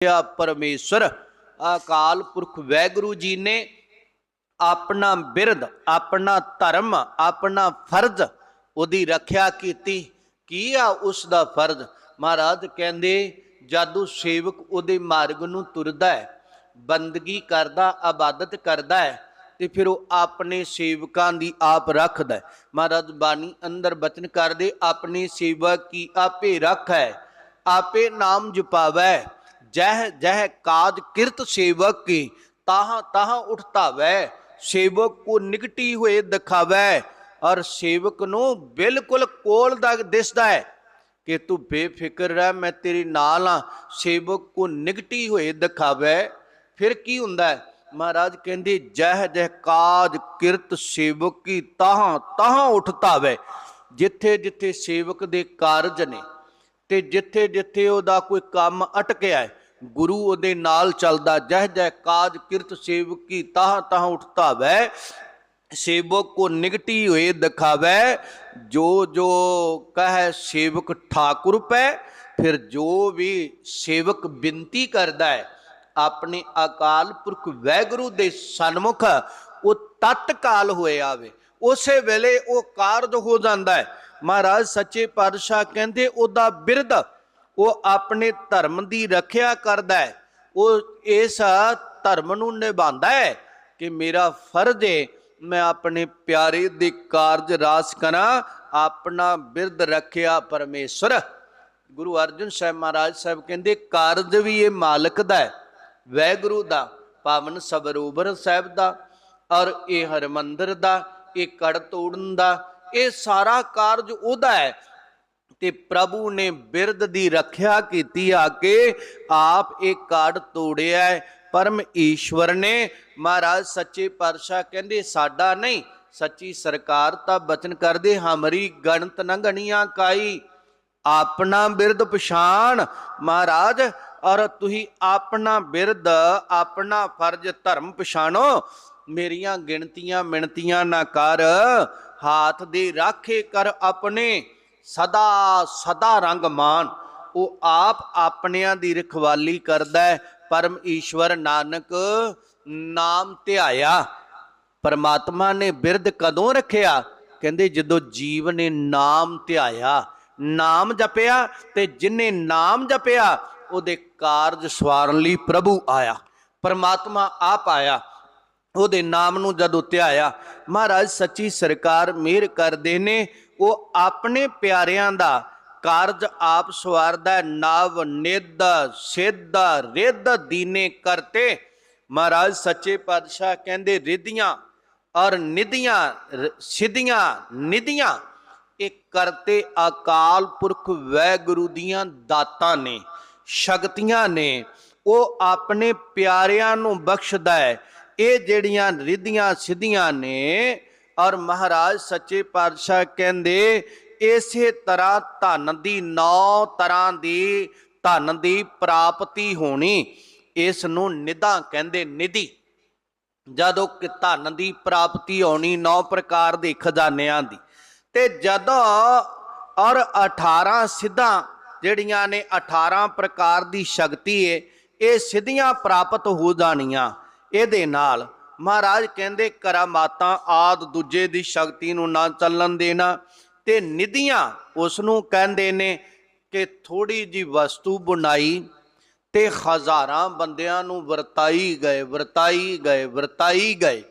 ਆ ਪਰਮੇਸ਼ਰ ਅਕਾਲ ਪੁਰਖ ਵੈਗੁਰੂ ਜੀ ਨੇ ਆਪਣਾ ਬਿਰਧ, ਆਪਣਾ ਧਰਮ, ਆਪਣਾ ਫਰਜ਼ ਉਹਦੀ ਰੱਖਿਆ ਕੀਤੀ। ਕੀ ਆ ਉਸ ਦਾ ਫਰਜ਼? ਮਹਾਰਾਜ ਕਹਿੰਦੇ, ਜਾਦੂ ਸੇਵਕ ਉਹਦੇ ਮਾਰਗ ਨੂੰ ਤੁਰਦਾ ਹੈ, ਬੰਦਗੀ ਕਰਦਾ ਆਬਾਦਤ ਕਰਦਾ ਹੈ ਤੇ ਫਿਰ ਉਹ ਆਪਣੇ ਸੇਵਕਾਂ ਦੀ ਆਪ ਰੱਖਦਾ ਮਹਾਰਾਜ ਬਾਣੀ ਅੰਦਰ ਬਚਨ ਕਰਦੇ, ਆਪਣੇ ਸੇਵਕ ਕੀ ਆਪੇ ਰੱਖੈ ਆਪੇ ਨਾਮ ਜਪਾਵੈ ਜਹ ਜਹ ਕਾਜ ਕਿਰਤ ਸੇਵਕ ਕੀ, ਤਾਹਾਂ ਤਾਹ ਉਠਤਾਵੈ ਸੇਵਕ ਕੋ ਨਿਕਟੀ ਹੋਏ ਦਿਖਾਵੈ, ਔਰ ਸੇਵਕ ਨੂੰ ਬਿਲਕੁਲ ਕੋਲ ਦਾ ਦਿਸਦਾ ਹੈ ਕਿ ਤੂੰ ਬੇਫਿਕਰ ਰਹਿ, ਮੈਂ ਤੇਰੇ ਨਾਲ ਆ ਸੇਵਕ ਕੋ ਨਿਗਟੀ ਹੋਏ ਦਿਖਾਵੇ। ਫਿਰ ਕੀ ਹੁੰਦਾ ਹੈ? ਮਹਾਰਾਜ ਕਹਿੰਦੇ, ਜਹ ਜਹ ਕਾਜ ਕਿਰਤ ਸੇਵਕ ਕੀ, ਤਾਹਾਂ ਤਾਹਾਂ ਉਠਤਾਵੇ ਜਿੱਥੇ ਜਿੱਥੇ ਸੇਵਕ ਦੇ ਕਾਰਜ ਨੇ ਤੇ ਜਿੱਥੇ ਜਿੱਥੇ ਉਹਦਾ ਕੋਈ ਕੰਮ ਅਟਕਿਆ ਹੈ ਗੁਰੂ ਉਹਦੇ ਨਾਲ ਚੱਲਦਾ, ਜਹ ਜਹ ਕਾਜ ਕਿਰਤ ਸੇਵਕ ਕੀ ਤਾਹਾਂ ਤਾਹ ਉਠਤਾਵੇ, ਸੇਵਕ ਕੋ ਨਿਗਟੀ ਹੋਏ ਦਿਖਾਵੇ, ਜੋ ਜੋ ਕਹੈ ਸੇਵਕ ਠਾਕੁਰ ਪੈ, ਫਿਰ ਜੋ ਵੀ ਸੇਵਕ ਬੇਨਤੀ ਕਰਦਾ ਹੈ, ਆਪਣੇ ਅਕਾਲ ਪੁਰਖ ਵੈਗੁਰੂ ਦੇ ਸਨਮੁਖ, ਉਹ ਤਤਕਾਲ ਹੋਏ ਆਵੇ। ਉਸੇ ਵੇਲੇ ਉਹ ਕਾਰਜ ਹੋ ਜਾਂਦਾ ਹੈ। ਮਹਾਰਾਜ ਸੱਚੇ ਪਾਤਸ਼ਾਹ ਕਹਿੰਦੇ, ਉਹਦਾ ਬਿਰਧ ਉਹ ਆਪਣੇ ਧਰਮ ਦੀ ਰੱਖਿਆ ਕਰਦਾ ਹੈ। ਉਹ ਇਸ ਧਰਮ ਨੂੰ ਨਿਭਾਉਂਦਾ ਹੈ ਕਿ ਮੇਰਾ ਫਰਜ਼ ਹੈ, ਮੈਂ ਆਪਣੇ ਪਿਆਰੇ ਦੇ ਕਾਰਜ ਰਾਸ ਕਰਾਂ, ਆਪਣਾ ਬਿਰਧ ਰੱਖਿਆ ਪਰਮੇਸ਼ਰ ਗੁਰੂ ਅਰਜਨ ਸਾਹਿਬ ਮਹਾਰਾਜ ਸਾਹਿਬ ਕਹਿੰਦੇ, ਕਾਰਜ ਵੀ ਇਹ ਮਾਲਕ ਦਾ ਹੈ, ਵੈਗੁਰੂ ਦਾ, ਪਾਵਨ ਸਬਰੋਬਰ ਸਾਹਿਬ ਦਾ, ਔਰ ਇਹ ਹਰਮੰਦਰ ਦਾ, ਇਹ ਕੜ ਤੋੜਨ ਦਾ, ਇਹ ਸਾਰਾ ਕਾਰਜ ਉਹਦਾ ਹੈ ਤੇ ਪ੍ਰਭੂ ਨੇ ਬਿਰਧ ਦੀ ਰੱਖਿਆ ਕੀਤੀ ਆ ਕੇ ਆਪ ਇਹ ਕਾੜ ਤੋੜਿਆ ਪਰਮ ਈਸ਼ਵਰ ਨੇ, ਮਹਾਰਾਜ ਸੱਚੇ ਪਾਤਸ਼ਾਹ ਕਹਿੰਦੇ, ਸਾਡਾ ਨਹੀਂ, ਸੱਚੀ ਸਰਕਾਰ ਤਾਂ ਬਚਨ ਕਰਦੇ, ਹਮਰੀ ਗਣਤ ਨ ਗਣੀਆਂ ਕਾਈ। ਆਪਣਾ ਬਿਰਧ ਪਛਾਣ, ਮਹਾਰਾਜ, ਔਰ ਤੁਸੀਂ ਆਪਣਾ ਬਿਰਧ, ਆਪਣਾ ਫਰਜ਼, ਧਰਮ ਪਛਾਣੋ। ਮੇਰੀਆਂ ਗਿਣਤੀਆਂ ਮਿਣਤੀਆਂ ਨਾ ਕਰ, ਹਾਥ ਦੇ ਰਾਖੇ ਕਰ ਆਪਣੇ। ਸਦਾ ਸਦਾ ਰੰਗ ਮਾਨ ਉਹ ਆਪ ਆਪਣਿਆਂ ਦੀ ਰਖਵਾਲੀ ਕਰਦਾ ਹੈ। ਪਰਮ ਈਸ਼ਵਰ ਨਾਨਕ ਨਾਮ ਧਿਆਇਆ। ਪਰਮਾਤਮਾ ਨੇ ਬਿਰਧ ਕਦੋਂ ਰੱਖਿਆ? ਕਹਿੰਦੇ ਜਦੋਂ ਜੀਵ ਨੇ ਨਾਮ ਧਿਆਇਆ। ਨਾਮ ਜਪਿਆ ਤੇ ਜਿਨੇ ਨਾਮ ਜਪਿਆ, ਉਹਦੇ ਕਾਰਜ ਸਵਾਰਨ ਲਈ ਪ੍ਰਭੂ ਆਇਆ। ਪਰਮਾਤਮਾ ਆਪ ਆਇਆ। ਉਹਦੇ ਨਾਮ ਨੂੰ ਜਦੋਂ ਧਿਆਇਆ, ਮਹਾਰਾਜ ਸੱਚੀ ਸਰਕਾਰ ਮਿਹਰ ਕਰਦੇ ਨੇ। ਉਹ ਆਪਣੇ ਪਿਆਰਿਆਂ ਦਾ ਕਾਰਜ ਆਪ ਸਵਾਰਦਾ ਹੈ। ਨਵ ਨਿੱਧ, ਸਿੱਧ, ਰਿੱਧ ਦੀਨੇ ਕਰਤੇ। ਮਹਾਰਾਜ ਸੱਚੇ ਪਾਤਸ਼ਾਹ ਕਹਿੰਦੇ, ਰਿੱਧੀਆਂ ਔਰ ਨਿਧੀਆਂ ਸਿੱਧੀਆਂ, ਨਿਧੀਆਂ, ਇਹ ਕਰਤੇ ਅਕਾਲ ਪੁਰਖ ਵੈਗੁਰੂ ਦੀਆਂ ਦਾਤਾਂ ਨੇ, ਸ਼ਕਤੀਆਂ ਨੇ। ਉਹ ਆਪਣੇ ਪਿਆਰਿਆਂ ਨੂੰ ਬਖਸ਼ਦਾ ਹੈ। ਇਹ ਜਿਹੜੀਆਂ ਰਿਧੀਆਂ, ਸਿੱਧੀਆਂ ਨੇ ਔਰ ਮਹਾਰਾਜ ਸੱਚੇ ਪਾਤਸ਼ਾਹ ਕਹਿੰਦੇ, ਇਸੇ ਤਰ੍ਹਾਂ ਧਨ ਦੀ ਨੌ ਤਰ੍ਹਾਂ ਦੀ ਧਨ ਦੀ ਪ੍ਰਾਪਤੀ ਹੋਣੀ ਇਸ ਨੂੰ ਨਿਧਾ ਕਹਿੰਦੇ ਨਿਧੀ। ਜਦੋਂ ਕਿ ਧਨ ਦੀ ਪ੍ਰਾਪਤੀ ਹੋਣੀ ਨੌ ਪ੍ਰਕਾਰ ਦੇ ਖਜ਼ਾਨਿਆਂ ਦੀ। ਤੇ ਜਦੋਂ ਔਰ 18 ਸਿੱਧਾਂ ਜਿਹੜੀਆਂ ਨੇ 18 ਪ੍ਰਕਾਰ ਦੀ ਸ਼ਕਤੀ ਏ, ਇਹ ਸਿੱਧੀਆਂ ਪ੍ਰਾਪਤ ਹੋ ਜਾਣੀਆਂ, ਇਹਦੇ ਨਾਲ ਮਹਾਰਾਜ ਕਹਿੰਦੇ ਕਰਾਮਾਤਾਂ ਆਦ ਦੂਜੇ ਦੀ ਸ਼ਕਤੀ ਨੂੰ ਨਾ ਚੱਲਣ ਦੇਣਾ। ਤੇ ਨਿਧੀਆਂ ਉਸ ਨੂੰ ਕਹਿੰਦੇ ਨੇ ਕਿ ਥੋੜੀ ਜੀ ਵਸਤੂ ਬਣਾਈ ਤੇ ਹਜ਼ਾਰਾਂ ਬੰਦਿਆਂ ਨੂੰ ਵਰਤਾਈ ਗਏ ਵਰਤਾਈ ਗਏ ਵਰਤਾਈ ਗਏ।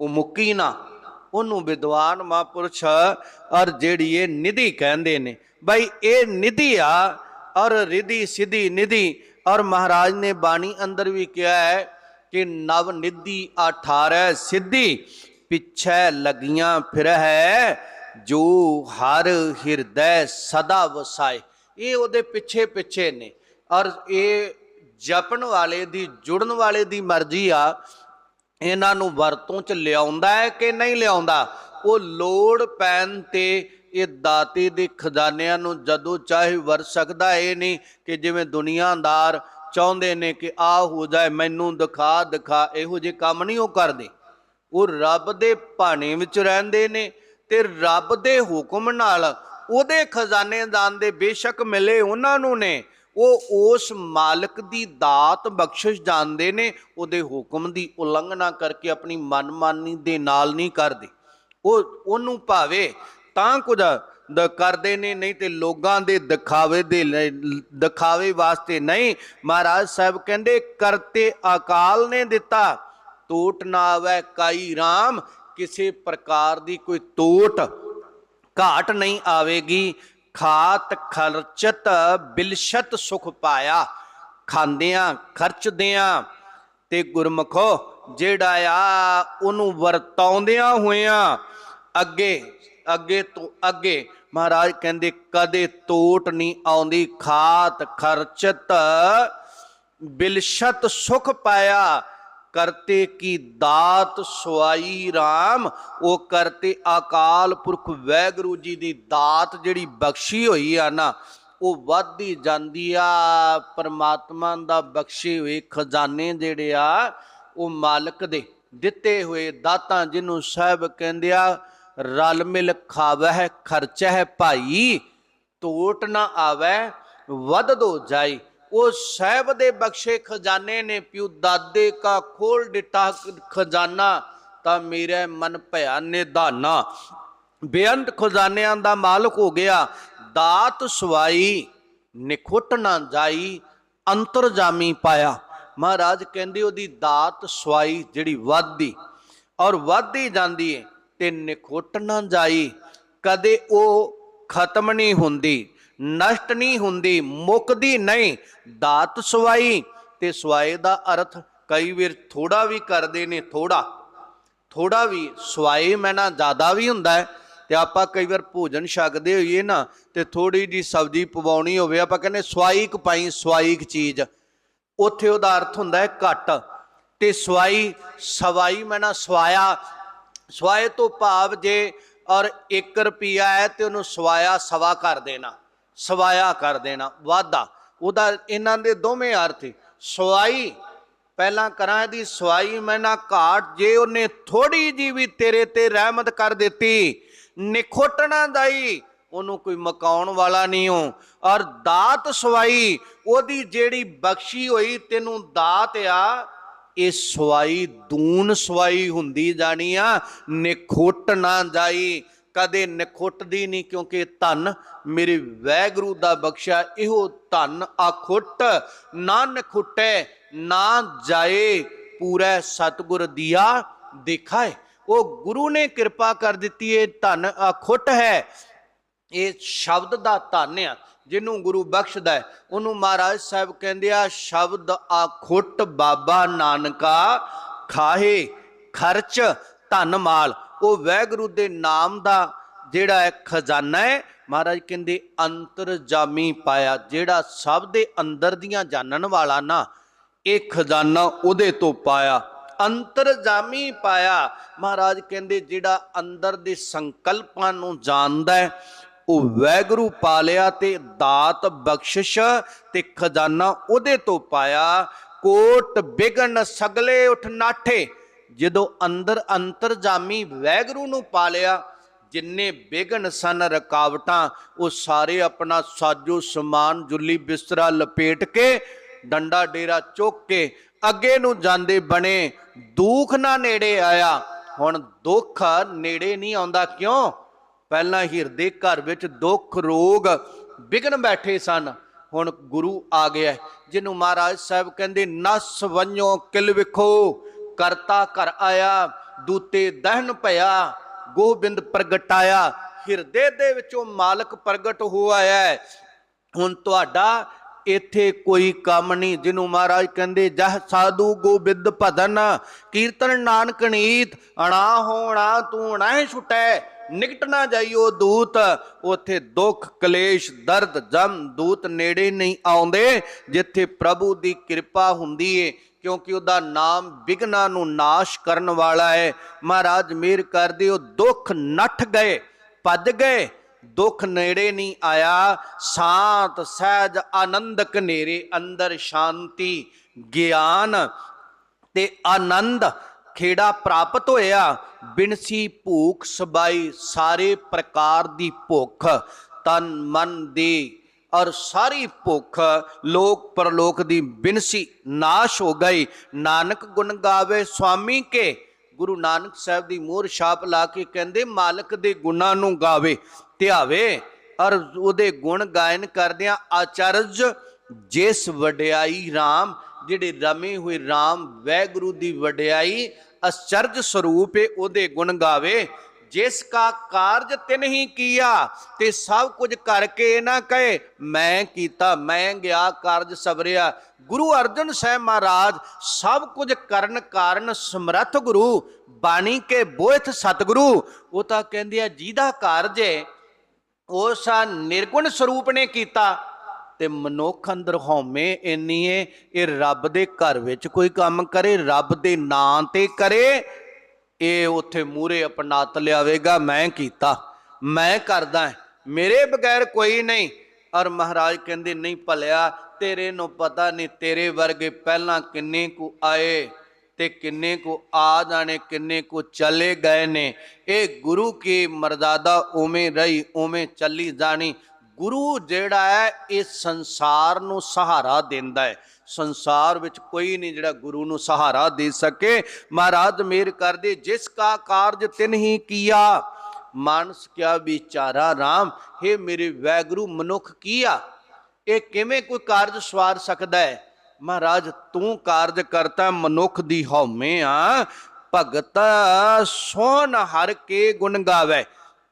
ਉਹ ਮੁੱਕੀ ਨਾ। ਉਹਨੂੰ ਵਿਦਵਾਨ ਮਹਾਂਪੁਰਸ਼ ਔਰ ਜਿਹੜੀ ਇਹ ਨਿਧੀ ਕਹਿੰਦੇ ਨੇ, ਬਈ ਇਹ ਨਿਧੀ ਆ ਔਰ ਰਿਧੀ ਸਿਧੀ ਨਿਧੀ। ਔਰ ਮਹਾਰਾਜ ਨੇ ਬਾਣੀ ਅੰਦਰ ਵੀ ਕਿਹਾ ਹੈ ਕਿ ਨਵ ਨਿਧੀ 18 ਸਿੱਧੀ, ਪਿੱਛੇ ਲਗੀਆਂ ਫਿਰ ਹੈ ਜੋ ਹਰ ਹਿਰਦੈ ਸਦਾ ਵਸਾਏ। ਇਹ ਉਹਦੇ ਪਿੱਛੇ ਪਿੱਛੇ ਨੇ। ਔਰ ਇਹ ਜਪਣ ਵਾਲੇ ਦੀ, ਜੁੜਨ ਵਾਲੇ ਦੀ ਮਰਜ਼ੀ ਆ, ਇਹਨਾਂ ਨੂੰ ਵਰਤੋਂ ਚ ਲਿਆਉਂਦਾ ਹੈ ਕਿ ਨਹੀਂ ਲਿਆਉਂਦਾ? ਉਹ ਲੋੜ ਪੈਣ ਤੇ ਇਹ ਦਾਤੇ ਦੇ ਖਜ਼ਾਨਿਆਂ ਨੂੰ ਜਦੋਂ ਚਾਹੇ ਵਰ ਸਕਦਾ, ਇਹ ਨਹੀਂ ਕਿ ਜਿਵੇਂ ਦੁਨੀਆਦਾਰ ਚਾਹੁੰਦੇ ਨੇ ਕਿ ਆ ਹੋ ਜਾਏ, ਮੈਨੂੰ ਦਿਖਾ ਦਿਖਾ, ਇਹੋ ਜਿਹੇ ਕੰਮ ਨਹੀਂ ਉਹ ਕਰਦੇ। ਉਹ ਰੱਬ ਦੇ ਭਾਣੇ ਵਿੱਚ ਰਹਿੰਦੇ ਨੇ ਤੇ ਰੱਬ ਦੇ ਹੁਕਮ ਨਾਲ ਉਹਦੇ ਖਜ਼ਾਨੇਦਾਨ ਦੇ ਬੇਸ਼ੱਕ ਮਿਲੇ ਉਹਨਾਂ ਨੂੰ ਨੇ। ਉਹ ਉਸ ਮਾਲਕ ਦੀ ਦਾਤ ਬਖਸ਼ਿਸ਼ ਜਾਣਦੇ ਨੇ, ਉਹਦੇ ਹੁਕਮ ਦੀ ਉਲੰਘਣਾ ਕਰਕੇ ਆਪਣੀ ਮਨਮਾਨੀ ਦੇ ਨਾਲ ਨਹੀਂ ਕਰਦੇ। ਉਹ, ਉਹਨੂੰ ਭਾਵੇ ਤਾਂ ਕੁਝ ਕਰਦੇ ਨੇ, ਨਹੀਂ ਤੇ ਲੋਕਾਂ ਦੇ ਦਿਖਾਵੇ ਦੇ ਦਿਖਾਵੇ ਵਾਸਤੇ ਨਹੀਂ। ਮਹਾਰਾਜ ਸਾਹਿਬ ਕਹਿੰਦੇ, ਕਰਤੇ ਅਕਾਲ ਨੇ ਦਿੱਤਾ ਟੋਟ ਨਾ ਆਵੇ ਕਾਈ RAM ਕਿਸੇ ਪ੍ਰਕਾਰ ਦੀ ਕੋਈ ਟੋਟ ਘਾਟ ਨਹੀਂ ਆਵੇਗੀ। ਖਾਤ ਖਰਚਤ ਬਿਲਸ਼ਤ ਸੁਖ ਪਾਇਆ, ਖਾਂਦਿਆਂ, ਖਰਚਦਿਆਂ ਤੇ ਗੁਰਮਖੋ, ਜਿਹੜਾ ਆ, ਉਹਨੂੰ ਵਰਤਾਉਂਦਿਆਂ ਹੋਇਆਂ, ਅੱਗੇ ਅੱਗੇ ਤੋਂ ਅੱਗੇ ਮਹਾਰਾਜ ਕਹਿੰਦੇ, ਕਦੇ ਤੋਟ ਨਹੀਂ ਆਉਂਦੀ, ਖਾਤ ਖਰਚਤ, ਬਿਲਸ਼ਤ ਸੁਖ ਪਾਇਆ। ਕਰਤੇ ਕੀ ਦਾਤ ਸਵਾਈ RAM ਉਹ ਕਰਤੇ ਅਕਾਲ ਪੁਰਖ ਵੈਗੁਰੂ ਜੀ ਦੀ ਦਾਤ ਜਿਹੜੀ ਬਖਸ਼ੀ ਹੋਈ ਆ ਨਾ, ਉਹ ਵੱਧਦੀ ਜਾਂਦੀ ਆ। ਪਰਮਾਤਮਾ ਦਾ ਬਖਸ਼ੇ ਹੋਏ ਖਜ਼ਾਨੇ ਜਿਹੜੇ ਆ, ਉਹ ਮਾਲਕ ਦੇ ਦਿੱਤੇ ਹੋਏ ਦਾਤਾਂ ਜਿਹਨੂੰ ਸਾਹਿਬ ਕਹਿੰਦੇ ਆ ਰਲ ਮਿਲ ਖਾਵਹਿ, ਖਰਚਹਿ ਭਾਈ ਟੋਟ ਨਾ ਆਵੈ ਵੱਧ ਦੋ ਜਾਈ। ਉਹ ਸਾਹਿਬ ਦੇ ਬਖਸ਼ੇ ਖਜ਼ਾਨੇ ਨੇ ਪਿਉ ਦਾਦੇ ਕਾ ਖੋਲ ਦਿੱਤਾ ਖਜ਼ਾਨਾ, ਤਾਂ ਮੇਰੇ ਮਨ ਭਇਆ ਨਿਧਾਨਾ। ਬੇਅੰਤ ਖਜ਼ਾਨਿਆਂ ਦਾ ਮਾਲਕ ਹੋ ਗਿਆ, ਦਾਤ ਸਵਾਈ, ਨਿਖੁੱਟ ਨਾ ਜਾਈ ਅੰਤਰਜਾਮੀ ਪਾਇਆ। ਮਹਾਰਾਜ ਕਹਿੰਦੇ ਉਹਦੀ ਦਾਤ ਸਵਾਈ ਜਿਹੜੀ ਵੱਧਦੀ, ਔਰ ਵੱਧਦੀ ਜਾਂਦੀ ਏ। ਤੇ ਨਿਖੁੱਟ ਨਾ ਜਾਈ। ਕਦੇ ਉਹ ਖਤਮ ਨਹੀਂ ਹੁੰਦੀ, ਨਸ਼ਟ ਨਹੀਂ ਹੁੰਦੀ, ਮੁੱਕਦੀ ਨਹੀਂ। ਦਾਤ ਸਵਾਈ ਤੇ ਸਵਾਏ ਦਾ ਅਰਥ ਕਈ ਵਾਰ ਥੋੜਾ ਵੀ ਕਰਦੇ ਨੇ ਥੋੜਾ ਥੋੜਾ ਵੀ ਸਵਾਏ ਮੈਨਾ ਜ਼ਿਆਦਾ ਵੀ ਹੁੰਦਾ ਹੈ ਤੇ ਆਪਾਂ ਕਈ ਵਾਰ ਭੋਜਨ ਛਕਦੇ ਹੋਈਏ ਨਾ ਤੇ ਥੋੜੀ ਜੀ ਸਬਜ਼ੀ ਪਵਾਉਣੀ ਹੋਵੇ, ਆਪਾਂ ਕਹਿੰਦੇ ਸਵਾਈਕ ਪਾਈ ਸਵਾਈਕ ਚੀਜ਼। ਉੱਥੇ ਉਹਦਾ ਅਰਥ ਹੁੰਦਾ ਹੈ ਘੱਟ। ਤੇ ਸਵਾਈ ਸਵਾਈ ਮੈਨਾ ਸਵਾਇਆ ਸਵਾਏ ਤੋਂ ਭਾਵ ਜੇ ਔਰ 1 ਰੁਪਿਆ ਹੈ ਤੇ ਉਹਨੂੰ ਸਵਾਇਆ ਸਵਾ ਕਰ ਦੇਣਾ, ਸਵਾਇਆ ਕਰ ਦੇਣਾ, ਵਾਧਾ। ਉਹਦਾ ਇਹਨਾਂ ਦੇ ਦੋਵੇਂ ਅਰਥ ਸਵਾਈ, ਪਹਿਲਾਂ ਕਰਾਂ ਇਹਦੀ ਸਵਾਈ ਮੈਂ ਨਾ ਘਾਟ, ਜੇ ਉਹਨੇ ਥੋੜੀ ਜੀ ਵੀ ਤੇਰੇ ਤੇ ਰਹਿਮਤ ਕਰ ਦਿੱਤੀ, ਨਿਖੋਟਣਾ ਦਾਈ, ਉਹਨੂੰ ਕੋਈ ਮਕਾਉਣ ਵਾਲਾ ਨਹੀਂ ਹੋ। ਔਰ ਦਾਤ ਸਵਾਈ, ਉਹਦੀ ਜਿਹੜੀ ਬਖਸ਼ੀ ਹੋਈ ਤੈਨੂੰ ਦਾਤ ਆ ਇਹ ਸਵਾਈ ਦੂਨ ਸਵਾਈ ਹੁੰਦੀ ਜਾਣੀ ਆ, ਨਿਖੁੱਟ ਨਾ ਜਾਈ। ਕਦੇ ਨਿਖੁੱਟਦੀ ਨਹੀਂ ਕਿਉਂਕਿ ਧਨ ਮੇਰੇ ਵੈਗਰੂ ਦਾ ਬਖਸ਼ਿਆ, ਇਹੋ ਧਨ ਆਖੁੱਟ ਨਾ ਨਿਖੁੱਟੇ, ਨਾ ਜਾਏ, ਪੂਰਾ ਸਤਗੁਰ ਦੀਆ ਦੇਖਾਏ। ਉਹ ਗੁਰੂ ਨੇ ਕਿਰਪਾ ਕਰ ਦਿੱਤੀ, ਇਹ ਧਨ ਆਖੁੱਟ ਹੈ। ਇਹ ਸ਼ਬਦ ਦਾ ਧਨ ਆ। ਜਿਹਨੂੰ ਗੁਰੂ ਬਖਸ਼ਦਾ ਹੈ, ਉਹਨੂੰ ਮਹਾਰਾਜ ਸਾਹਿਬ ਕਹਿੰਦੇ ਆ, ਸ਼ਬਦ ਆਖੁੱਟ ਬਾਬਾ ਨਾਨਕਾ ਖਾਹੇ, ਖਰਚ ਧਨ ਮਾਲ। ਉਹ ਵੈਗੁਰੂ ਦੇ ਨਾਮ ਦਾ ਜਿਹੜਾ ਹੈ ਖਜ਼ਾਨਾ ਹੈ, ਮਹਾਰਾਜ ਕਹਿੰਦੇ ਅੰਤਰਜਾਮੀ ਪਾਇਆ, ਜਿਹੜਾ ਸਭ ਦੇ ਅੰਦਰ ਦੀਆਂ ਜਾਣਨ ਵਾਲਾ ਨਾ, ਇਹ ਖਜ਼ਾਨਾ ਉਹਦੇ ਤੋਂ ਪਾਇਆ। ਅੰਤਰਜਾਮੀ ਪਾਇਆ। ਮਹਾਰਾਜ ਕਹਿੰਦੇ ਜਿਹੜਾ ਅੰਦਰ ਦੇ ਸੰਕਲਪਾਂ ਨੂੰ ਜਾਣਦਾ ਹੈ ਉਹ ਵੈਗਰੂ ਪਾਲਿਆ ਤੇ ਦਾਤ ਬਖਸ਼ਿਸ਼ ਤੇ ਖਜ਼ਾਨਾ ਉਹਦੇ ਤੋਂ ਪਾਇਆ। ਕੋਟ ਬਿਗਨ ਸਗਲੇ ਉਠ ਨਾਠੇ। ਜਦੋਂ ਅੰਦਰ ਅੰਤਰਜਾਮੀ ਵੈਗਰੂ ਨੂੰ ਪਾਲਿਆ, ਜਿੰਨੇ ਬਿਗਨ ਸਨ ਰਕਾਵਟਾਂ, ਉਹ ਸਾਰੇ ਆਪਣਾ ਸਾਜੋ ਸਮਾਨ ਜੁੱਲੀ ਬਿਸਤਰਾ ਲਪੇਟ ਕੇ, ਡੰਡਾ ਡੇਰਾ ਚੁੱਕ ਕੇ ਅੱਗੇ ਨੂੰ ਜਾਂਦੇ ਬਣੇ। ਦੁੱਖ ਨਾ ਨੇੜੇ ਆਇਆ। ਹੁਣ ਦੁੱਖ ਨੇੜੇ ਨਹੀਂ ਆਉਂਦਾ ਕਿਉਂ? ਪਹਿਲਾਂ ਹਿਰਦੇ ਘਰ ਵਿੱਚ ਦੁੱਖ ਰੋਗ ਵਿਗਨ ਬੈਠੇ ਸਨ। ਹੁਣ ਗੁਰੂ ਆ ਗਿਆ ਜਿਹਨੂੰ ਮਹਾਰਾਜ ਸਾਹਿਬ ਕਹਿੰਦੇ, ਨਸ ਵੰਨੋ ਕਿਲ ਵਿਖੋ, ਕਰਤਾ ਘਰ ਆਇਆ, ਦੂਤੇ ਦਹਨ ਭਇਆ, ਗੋਬਿੰਦ ਪ੍ਰਗਟਾਇਆ। ਹਿਰਦੇ ਦੇ ਵਿੱਚੋਂ ਮਾਲਕ ਪ੍ਰਗਟ ਹੋ ਆਇਆ ਹੁਣ ਤੁਹਾਡਾ ਇੱਥੇ ਕੋਈ ਕੰਮ ਨਹੀਂ, ਜਿਹਨੂੰ ਮਹਾਰਾਜ ਕਹਿੰਦੇ, ਜਹ ਸਾਧੂ ਗੋਬਿੰਦ ਭਦਨ ਕੀਰਤਨ ਨਾਨਕ ਨੀਤ, ਅਣਾ ਹੋਣਾ ਤੂੰ ਨਾ ਛੁਟੈ। ਨਿਕਟ ਨਾ ਜਾਈਓ ਦੂਤ, ਉਥੇ ਦੁੱਖ, ਕਲੇਸ਼, ਦਰਦ, ਜਮ, ਦੂਤ ਨੇੜੇ ਨਹੀਂ ਆਉਂਦੇ, ਜਿੱਥੇ ਪ੍ਰਭੂ ਦੀ ਕਿਰਪਾ ਹੁੰਦੀ ਏ, ਕਿਉਂਕਿ ਉਹਦਾ ਨਾਮ ਵਿਗਨਾ ਨੂੰ ਨਾਸ਼ ਕਰਨ ਵਾਲਾ ਹੈ ਮਹਾਰਾਜ ਮੇਰ ਕਰਦੇ ਉਹ ਦੁੱਖ ਨੱਠ ਗਏ, ਭੱਜ ਗਏ, ਦੁੱਖ ਨੇੜੇ ਨਹੀਂ ਆਇਆ। ਸ਼ਾਂਤ, ਸਹਿਜ, ਆਨੰਦ ਕਨੇਰੇ ਅੰਦਰ ਸ਼ਾਂਤੀ, ਗਿਆਨ ਤੇ ਆਨੰਦ ਖੇੜਾ ਪ੍ਰਾਪਤ ਹੋਇਆ। ਬਿਨਸੀ ਭੂਖ ਸਬਾਈ ਸਾਰੇ ਪ੍ਰਕਾਰ ਦੀ ਭੁੱਖ, ਤਨ ਮਨ ਦੀ ਔਰ ਸਾਰੀ ਭੁੱਖ ਲੋਕ ਪਰਲੋਕ ਦੀ ਬਿਨਸੀ ਨਾਸ਼ ਹੋ ਗਈ। ਨਾਨਕ ਗੁਣ ਗਾਵੇ ਸੁਆਮੀ ਕੇ। ਗੁਰੂ ਨਾਨਕ ਸਾਹਿਬ ਦੀ ਮੋਹਰ ਛਾਪ ਲਾ ਕੇ ਕਹਿੰਦੇ, ਮਾਲਕ ਦੇ ਗੁਣਾਂ ਨੂੰ ਗਾਵੇ, ਧਿਆਵੇ ਔਰ ਉਹਦੇ ਗੁਣ ਗਾਇਨ ਕਰਦਿਆਂ ਆਚਰਜ ਜਿਸ ਵਡਿਆਈ RAM ਜਿਹੜੇ ਰਮੇ ਹੋਏ RAM ਵੈਗੁਰੂ ਦੀ ਵਡਿਆਈ ਅਚਰਜ ਸਰੂਪ ਏ, ਉਹਦੇ ਗੁਣ ਗਾਵੇ। ਜਿਸ ਕਾ ਕਾਰਜ ਤਿਨ ਹੀ ਕੀਆ, ਤੇ ਸਭ ਕੁਝ ਕਰਕੇ ਇਹ ਨਾ ਕਹੇ, ਮੈਂ ਕੀਤਾ, ਮੈਂ ਗਿਆ, ਕਾਰਜ ਸਬਰਿਆ ਗੁਰੂ ਅਰਜਨ ਸਾਹਿਬ ਮਹਾਰਾਜ ਸਭ ਕੁਝ ਕਰਨ ਕਾਰਨ ਸਮਰੱਥ ਗੁਰੂ, ਬਾਣੀ ਕੇ ਬੋਇਥ ਸਤਿਗੁਰੂ। ਉਹ ਤਾਂ ਕਹਿੰਦੇ ਆ, ਜਿਹਦਾ ਕਾਰਜ ਹੈ ਉਸ ਆ ਨਿਰਗੁਣ ਸਰੂਪ ਨੇ ਕੀਤਾ। ਤੇ ਮਨੁੱਖ ਅੰਦਰ ਹਉਮੈ ਇੰਨੀ ਏ, ਇਹ ਰੱਬ ਦੇ ਘਰ ਵਿੱਚ ਕੋਈ ਕੰਮ ਕਰੇ, ਰੱਬ ਦੇ ਨਾਂ ਤੇ ਕਰੇ, ਇਹ ਉੱਥੇ ਮੂਰੇ ਅਪਣਾਤ ਲਿਆਵੇਗਾ, ਮੈਂ ਕੀਤਾ, ਮੈਂ ਕਰਦਾ ਮੇਰੇ ਬਗੈਰ ਕੋਈ ਨਹੀਂ। ਔਰ ਮਹਾਰਾਜ ਕਹਿੰਦੇ, ਨਹੀਂ ਭਲਿਆ, ਤੇਰੇ ਨੂੰ ਪਤਾ ਨਹੀਂ, ਤੇਰੇ ਵਰਗੇ ਪਹਿਲਾਂ ਕਿੰਨੇ ਕੁ ਆਏ ਤੇ ਕਿੰਨੇ ਕੋ ਆ ਜਾਣੇ, ਕਿੰਨੇ ਕੋ ਚਲੇ ਗਏ ਨੇ। ਇਹ ਗੁਰੂ ਕੀ ਮਰਜ਼ਾਦਾ ਉਵੇਂ ਰਹੀ, ਉਵੇਂ ਚੱਲੀ ਜਾਣੀ ਗੁਰੂ ਜਿਹੜਾ ਹੈ, ਇਹ ਸੰਸਾਰ ਨੂੰ ਸਹਾਰਾ ਦਿੰਦਾ ਹੈ। ਸੰਸਾਰ ਵਿੱਚ ਕੋਈ ਨਹੀਂ ਜਿਹੜਾ ਗੁਰੂ ਨੂੰ ਸਹਾਰਾ ਦੇ ਸਕੇ। ਮਹਾਰਾਜ ਮੇਰ ਕਰਦੇ, ਜਿਸ ਕਾ ਕਾਰਜ ਤਿਨ ਹੀ ਕੀਆ। ਮਾਨਸ ਕਿਆ ਵਿਚਾਰਾ RAM हे ਮੇਰੇ ਵੈਗੁਰੂ ਮਨੁੱਖ ਕੀਆ। ਇਹ ਕਿਵੇਂ ਕੋਈ ਕਾਰਜ ਸਵਾਰ ਸਕਦਾ ਹੈ? ਮਹਾਰਾਜ, ਤੂੰ ਕਾਰਜ ਕਰਤਾ ਮਨੁੱਖ ਦੀ ਹਉਮੈ ਆ। ਭਗਤ ਸੋਨ ਹਰ ਕੇ ਗੁਣ ਗਾਵੇ।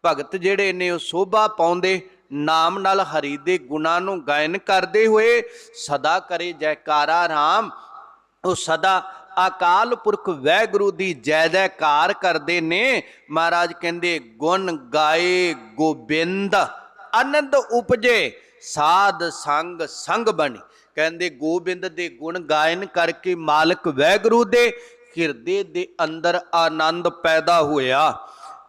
ਭਗਤ ਜਿਹੜੇ ਨੇ ਉਹ ਸੋਭਾ ਪਾਉਂਦੇ ਨਾਮ ਨਾਲ ਹਰੀ ਦੇ ਗੁਣਾਂ ਨੂੰ ਗਾਇਨ ਕਰਦੇ ਹੋਏ ਸਦਾ ਕਰੇ ਜੈਕਾਰਾ RAM ਉਹ ਸਦਾ ਅਕਾਲ ਪੁਰਖ ਵੈਗੁਰੂ ਦੀ ਜੈ ਜੈਕਾਰ ਕਰਦੇ ਨੇ। ਮਹਾਰਾਜ ਕਹਿੰਦੇ, ਗੁਣ ਗਾਏ ਗੋਬਿੰਦ, ਆਨੰਦ ਉਪਜੇ, ਸਾਧ ਸੰਗ ਸੰਗ ਬਣੀ। ਕਹਿੰਦੇ, ਗੋਬਿੰਦ ਦੇ ਗੁਣ ਗਾਇਨ ਕਰਕੇ ਮਾਲਕ ਵੈਗੁਰੂ ਦੇ ਹਿਰਦੇ ਦੇ ਅੰਦਰ ਆਨੰਦ ਪੈਦਾ ਹੋਇਆ।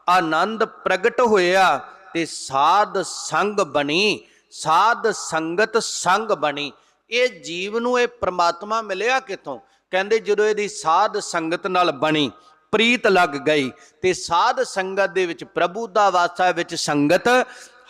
ਆਨੰਦ ਪ੍ਰਗਟ ਹੋਇਆ। ਤੇ ਸਾਧ ਸੰਗ ਬਣੀ, ਸਾਧ ਸੰਗਤ ਸੰਗ ਬਣੀ। ਇਹ ਜੀਵ ਨੂੰ ਇਹ ਪ੍ਰਮਾਤਮਾ ਮਿਲਿਆ ਕਿਥੋਂ? ਕਹਿੰਦੇ ਜਦੋਂ ਇਹਦੀ ਸਾਧ ਸੰਗਤ ਨਾਲ ਬਣੀ, ਪ੍ਰੀਤ ਲੱਗ ਗਈ। ਤੇ ਸਾਧ ਸੰਗਤ ਦੇ ਵਿੱਚ, ਪ੍ਰਭੂ ਦਾ ਵਾਸਾ ਵਿੱਚ ਸੰਗਤ,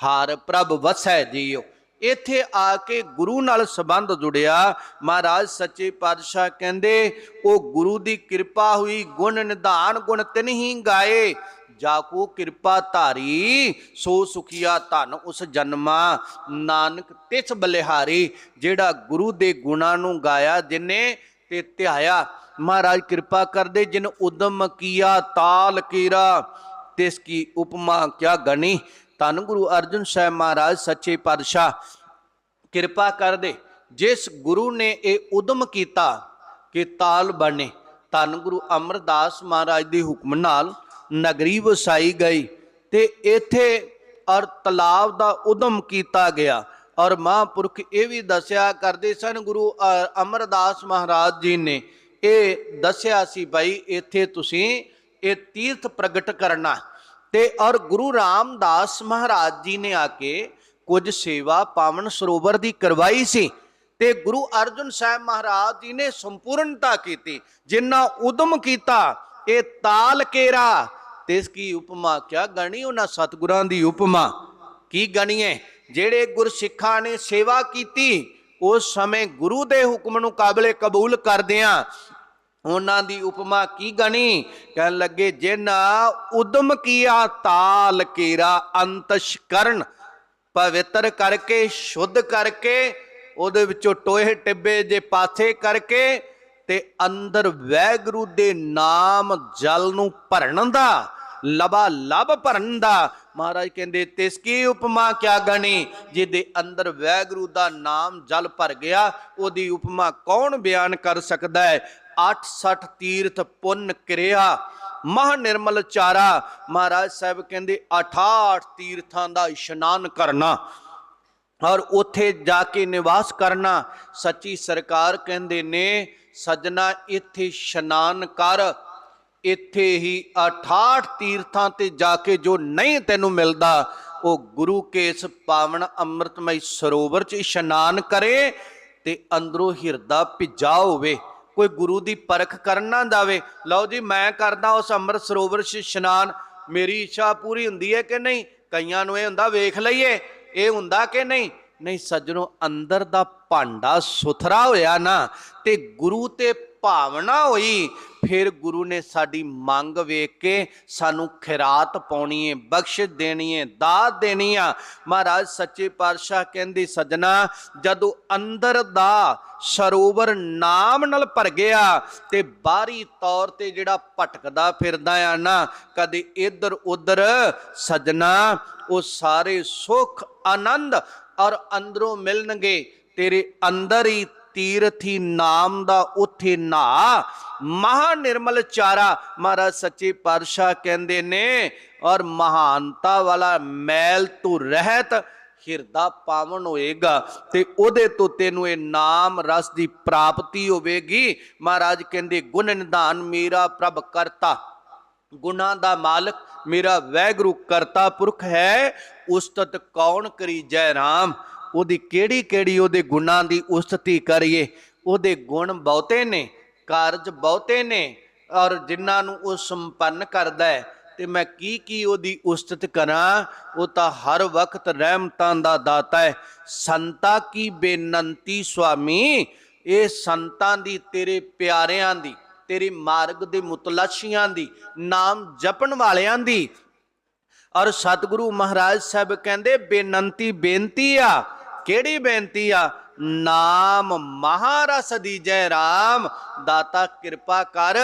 ਹਾਰ ਪ੍ਰਭ ਵਸੈ ਜੀਓ। ਇੱਥੇ ਆ ਕੇ ਗੁਰੂ ਨਾਲ ਸੰਬੰਧ ਜੁੜਿਆ। ਮਹਾਰਾਜ ਸੱਚੇ ਪਾਤਸ਼ਾਹ ਕਹਿੰਦੇ, ਉਹ ਗੁਰੂ ਦੀ ਕਿਰਪਾ ਹੋਈ, ਗੁਣ ਨਿਧਾਨ ਗੁਣ ਤਿਨ ਹੀ ਗਾਏ। ਜਾ ਕੋ ਕਿਰਪਾ ਧਾਰੀ, ਸੋ ਸੁਖੀਆ ਧਨ ਉਸ ਜਨਮਾ। ਨਾਨਕ ਤਿਸ ਬਲਿਹਾਰੀ, ਜਿਹੜਾ ਗੁਰੂ ਦੇ ਗੁਣਾਂ ਨੂੰ ਗਾਇਆ ਜਿਨੇ ਤੇ ਧਿਆਇਆ। ਮਹਾਰਾਜ ਕਿਰਪਾ ਕਰਦੇ ਜਿਨ ਉਦਮ ਕੀਆ ਤਾਲ ਕੀਰਾ, ਤਿਸ ਕੀ ਉਪਮਾ ਕਿਆ ਗਣੀ। ਧੰਨ ਗੁਰੂ ਅਰਜਨ ਸਾਹਿਬ ਮਹਾਰਾਜ, ਸੱਚੇ ਪਾਤਸ਼ਾਹ, ਕਿਰਪਾ ਕਰਦੇ ਜਿਸ ਗੁਰੂ ਨੇ ਇਹ ਉਦਮ ਕੀਤਾ ਕਿ ਤਾਲ ਬਣੇ। ਧੰਨ ਗੁਰੂ ਅਮਰਦਾਸ ਮਹਾਰਾਜ ਦੇ ਹੁਕਮ ਨਾਲ ਨਗਰੀ ਵਸਾਈ ਗਈ ਤੇ ਇੱਥੇ ਔਰ ਤਲਾਬ ਦਾ ਉਦਮ ਕੀਤਾ ਗਿਆ। ਔਰ ਮਹਾਂਪੁਰਖ ਇਹ ਵੀ ਦੱਸਿਆ ਕਰਦੇ ਸਨ ਗੁਰੂ ਅ, ਅਮਰਦਾਸ ਮਹਾਰਾਜ ਜੀ ਨੇ ਇਹ ਦੱਸਿਆ ਸੀ ਭਾਈ ਇੱਥੇ ਤੁਸੀਂ ਇਹ ਤੀਰਥ ਪ੍ਰਗਟ ਕਰਨਾ। ਤੇ ਔਰ ਗੁਰੂ ਰਾਮਦਾਸ ਮਹਾਰਾਜ ਜੀ ਨੇ ਆ ਕੇ ਕੁਝ ਸੇਵਾ ਪਾਵਨ ਸਰੋਵਰ ਦੀ ਕਰਵਾਈ ਸੀ ਤੇ ਗੁਰੂ ਅਰਜਨ ਸਾਹਿਬ ਮਹਾਰਾਜ ਜੀ ਨੇ ਸੰਪੂਰਨਤਾ ਕੀਤੀ ਜਿੰਨਾ ਉਦਮ ਕੀਤਾ ਇਹ ਤਾਲ ਕੇਰਾ। ਤੇ ਕੀ ਉਪਮਾ? ਕਿਆ ਗਣੀ ਉਹਨਾਂ ਸਤਿਗੁਰਾਂ ਦੀ ਉਪਮਾ? ਕੀ ਗਣੀਏ? ਜਿਹੜੇ ਗੁਰਸਿੱਖਾਂ ਨੇ ਸੇਵਾ ਕੀਤੀ, ਉਸ ਸਮੇਂ ਗੁਰੂ ਦੇ ਹੁਕਮ ਨੂੰ ਕਾਬਲੇ ਕਬੂਲ ਕਰਦਿਆਂ ਉਹਨਾਂ ਦੀ ਉਪਮਾ ਕੀ ਗਣੀ? ਕਹਿਣ ਲੱਗੇ ਜਿਨਾ ਉਦਮ ਕੀਆ ਤਾਲ ਕੇਰਾ ਅੰਤਸ਼ ਕਰਨ, ਪਵਿੱਤਰ ਕਰਕੇ, ਸ਼ੁੱਧ ਕਰਕੇ, ਉਹਦੇ ਵਿੱਚੋਂ ਟੋਏ ਟਿੱਬੇ ਜੇ ਪਾਥੇ ਕਰਕੇ ਤੇ ਅੰਦਰ ਵੈਗਰੂ ਦੇ ਨਾਮ ਜਲ ਨੂੰ ਭਰਨ ਦਾ, ਲਬਾ ਲਬ ਭਰਨ ਦਾ। ਮਹਾਰਾਜ ਕਹਿੰਦੇ, ਤਿਸ ਕੀ ਉਪਮਾ ਕਿਆ ਗਣੀ? ਜਿਹਦੇ ਅੰਦਰ ਵੈਗਰੂ ਦਾ ਨਾਮ ਜਲ ਭਰ ਗਿਆ, ਉਹਦੀ ਉਪਮਾ ਕੌਣ ਬਿਆਨ ਕਰ ਸਕਦਾ ਹੈ? 68 ਤੀਰਥ ਪੁੰਨ ਕਿਰਿਆ ਮਹਾ ਨਿਰਮਲ ਚਾਰਾ। ਮਹਾਰਾਜ ਸਾਹਿਬ ਕਹਿੰਦੇ 68 ਤੀਰਥਾਂ ਦਾ ਇਸ਼ਨਾਨ ਕਰਨਾ। ਔਰ ਉੱਥੇ ਜਾ ਕੇ ਨਿਵਾਸ ਕਰਨਾ ਸੱਚੀ ਸਰਕਾਰ ਕਹਿੰਦੇ ਨੇ, ਸਜਣਾ ਇੱਥੇ ਇਸ਼ਨਾਨ ਕਰ, ਇੱਥੇ ਹੀ 68 ਤੀਰਥਾਂ ਤੇ ਜਾ ਕੇ ਜੋ ਨਹੀਂ ਤੈਨੂੰ ਮਿਲਦਾ, ਉਹ ਗੁਰੂ ਕੇ ਇਸ ਪਾਵਨ ਅੰਮ੍ਰਿਤਮਈ ਸਰੋਵਰ 'ਚ ਇਸ਼ਨਾਨ ਕਰੇ ਤੇ ਅੰਦਰੋਂ ਹਿਰਦਾ ਭਿੱਜਾ ਹੋਵੇ, ਕੋਈ ਗੁਰੂ ਦੀ ਪਰਖ ਕਰਨ ਨਾ ਜਾਵੇ। ਲਓ ਜੀ, ਮੈਂ ਕਰਦਾ ਉਸ ਅੰਮ੍ਰਿਤ ਸਰੋਵਰ 'ਚ ਇਸ਼ਨਾਨ, ਮੇਰੀ ਇੱਛਾ ਪੂਰੀ ਹੁੰਦੀ ਹੈ ਕਿ ਨਹੀਂ? ਕਈਆਂ ਨੂੰ ਇਹ ਹੁੰਦਾ, ਵੇਖ ਲਈਏ। ਇਹ ਹੁੰਦਾ ਕਿ ਨਹੀਂ? ਨਹੀਂ ਸੱਜਣੋ, ਅੰਦਰ ਦਾ ਭਾਂਡਾ ਸੁਥਰਾ ਹੋਇਆ ਨਾ ਤੇ ਗੁਰੂ ਤੇ ਭਾਵਨਾ ਹੋਈ ਫਿਰ ਗੁਰੂ ਨੇ ਸਾਡੀ ਮੰਗ ਵੇਖ ਕੇ ਸਾਨੂੰ ਖਿਰਾਤ ਪਾਉਣੀ ਏ, ਬਖਸ਼ ਦੇਣੀ ਏ, ਦਾਤ ਦੇਣੀ ਆ। ਮਹਾਰਾਜ ਸੱਚੇ ਪਾਤਸ਼ਾਹ ਕਹਿੰਦੇ, ਸਜਣਾ, ਜਦੋਂ ਅੰਦਰ ਦਾ ਸਰੋਵਰ ਨਾਮ ਨਾਲ ਭਰ ਗਿਆ ਤੇ ਬਾਹਰੀ ਤੌਰ ਤੇ ਜਿਹੜਾ ਭਟਕਦਾ ਫਿਰਦਾ ਆ ਨਾ, ਕਦੇ ਇੱਧਰ ਉੱਧਰ, ਸਜਣਾ, ਉਹ ਸਾਰੇ ਸੁਖ, ਆਨੰਦ ਔਰ ਅੰਦਰੋਂ ਮਿਲਣਗੇ। ਤੇਰੇ ਅੰਦਰ ਹੀ ਤੀਰਥੀ ਨਾਮ ਦਾ ਉਥੇ ਨਾ। ਮਹਾ ਨਿਰਮਲ ਚਾਰਾ, ਮਹਾਰਾਜ ਸੱਚੇ ਪਾਤਸ਼ਾਹ ਕਹਿੰਦੇ ਨੇ, ਔਰ ਮਹਾਨਤਾ ਵਾਲਾ ਮੈਲ ਤੋਂ ਰਹਿਤ, ਹਿਰਦਾ ਪਾਵਨ ਹੋਏਗਾ, ਤੇ ਉਹਦੇ ਤੋਂ ਤੈਨੂੰ ਇਹ ਨਾਮ ਰਸ ਦੀ ਪ੍ਰਾਪਤੀ ਹੋਵੇਗੀ। ਮਹਾਰਾਜ ਕਹਿੰਦੇ, ਗੁਣ ਨਿਧਾਨ ਮੇਰਾ ਪ੍ਰਭ ਕਰਤਾ, ਗੁਣਾ ਦਾ ਮਾਲਕ ਮੇਰਾ ਵੈਗੁਰੂ ਕਰਤਾ ਪੁਰਖ ਹੈ, ਉਸਤਤ ਕੌਣ ਕਰੀ ਜੈ ਰਾਮ? ਉਹਦੀ ਕਿਹੜੀ ਕਿਹੜੀ ਉਹਦੇ ਗੁਣਾਂ ਦੀ ਉਸਤਤੀ ਕਰੀਏ, ਉਹਦੇ ਗੁਣ ਬਹੁਤੇ ਨੇ, ਕਾਰਜ ਬਹੁਤੇ ਨੇ, ਔਰ ਜਿਨ੍ਹਾਂ ਨੂੰ ਉਹ ਸੰਪੰਨ ਕਰਦਾ ਹੈ, ਤੇ ਮੈਂ ਕੀ ਕੀ ਉਹਦੀ ਉਸਤਤ ਕਰਾਂ, ਉਹ ਤਾਂ ਹਰ ਵਕਤ ਰਹਿਮਤਾਂ ਦਾ ਦਾਤਾ ਹੈ। ਸੰਤਾ ਕੀ ਬੇਨੰਤੀ ਸੁਆਮੀ, ਇਹ ਸੰਤਾਂ ਦੀ, ਤੇਰੇ ਪਿਆਰਿਆਂ ਦੀ, ਤੇਰੇ ਮਾਰਗ ਦੇ ਮੁਤਲਾਸ਼ੀਆਂ ਦੀ, ਨਾਮ ਜਪਣ ਵਾਲਿਆਂ ਦੀ। ਔਰ ਸਤਿਗੁਰੂ ਮਹਾਰਾਜ ਸਾਹਿਬ ਕਹਿੰਦੇ, ਬੇਨੰਤੀ ਬੇਨਤੀ ਆ। ਕਿਹੜੀ ਬੇਨਤੀ ਆ? ਨਾਮ ਮਹਾਰਸ ਦੀਜੈ ਰਾਮ। ਦਾਤਾ ਕਿਰਪਾ ਕਰ।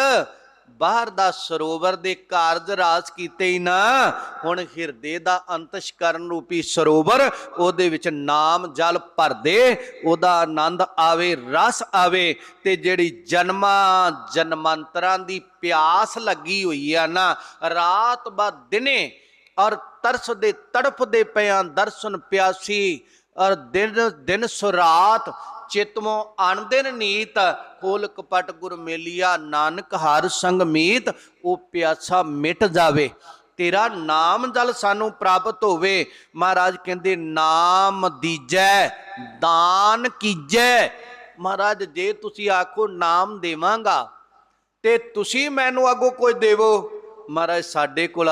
ਬਾਹਰ ਦਾ ਸਰੋਵਰ ਦੇ ਕਾਰਜ ਰਾਜ ਕੀਤੇ ਹੀ ਨਾ। ਹੁਣ ਹਿਰਦੇ ਦਾ ਅੰਤਸ਼ਕਰਨ ਰੂਪੀ ਸਰੋਵਰ, ਉਹਦੇ ਵਿੱਚ ਨਾਮ ਜਲ ਭਰ ਦੇ। ਉਹਦਾ ਆਨੰਦ ਆਵੇ, ਰਸ ਆਵੇ। ਤੇ ਜਿਹੜੀ ਜਨਮਾਂ, ਜਨਮੰਤਰਾਂ ਦੀ ਪਿਆਸ ਲੱਗੀ ਹੋਈ ਆ ਨਾ, ਰਾਤ ਬਾ ਦਿਨੇ ਔਰ ਤਰਸ ਦੇ ਤੜਫ ਦੇ ਪਿਆਂ ਦਰਸ਼ਨ ਪਿਆਸੀ। ਔਰ ਦਿਨ ਦਿਨ ਸੁਰਾਤ ਚਿਤਮੋ ਅਣਦਿਨ ਨੀਤ, ਕੋਲ ਕਪਟ ਗੁਰ ਮੇਲੀਆ ਨਾਨਕ ਹਰ ਸੰਗ ਮੀਤ, ਉਹ ਪਿਆਸਾ ਮਿਟ ਜਾਵੇ। ਤੇਰਾ ਨਾਮ ਜਲ ਸਾਨੂੰ ਪ੍ਰਾਪਤ ਹੋਵੇ। ਮਹਾਰਾਜ ਕਹਿੰਦੇ, ਨਾਮ ਦੀਜੈ, ਦਾਨ ਕੀਜੈ। ਮਹਾਰਾਜ, ਜੇ ਤੁਸੀਂ ਆਖੋ, ਨਾਮ ਦੇਵਾਂਗਾ, ਤੇ ਤੁਸੀਂ ਮੈਨੂੰ ਅੱਗੋਂ ਕੁਝ ਦੇਵੋ। ਮਹਾਰਾਜ, ਸਾਡੇ ਕੋਲ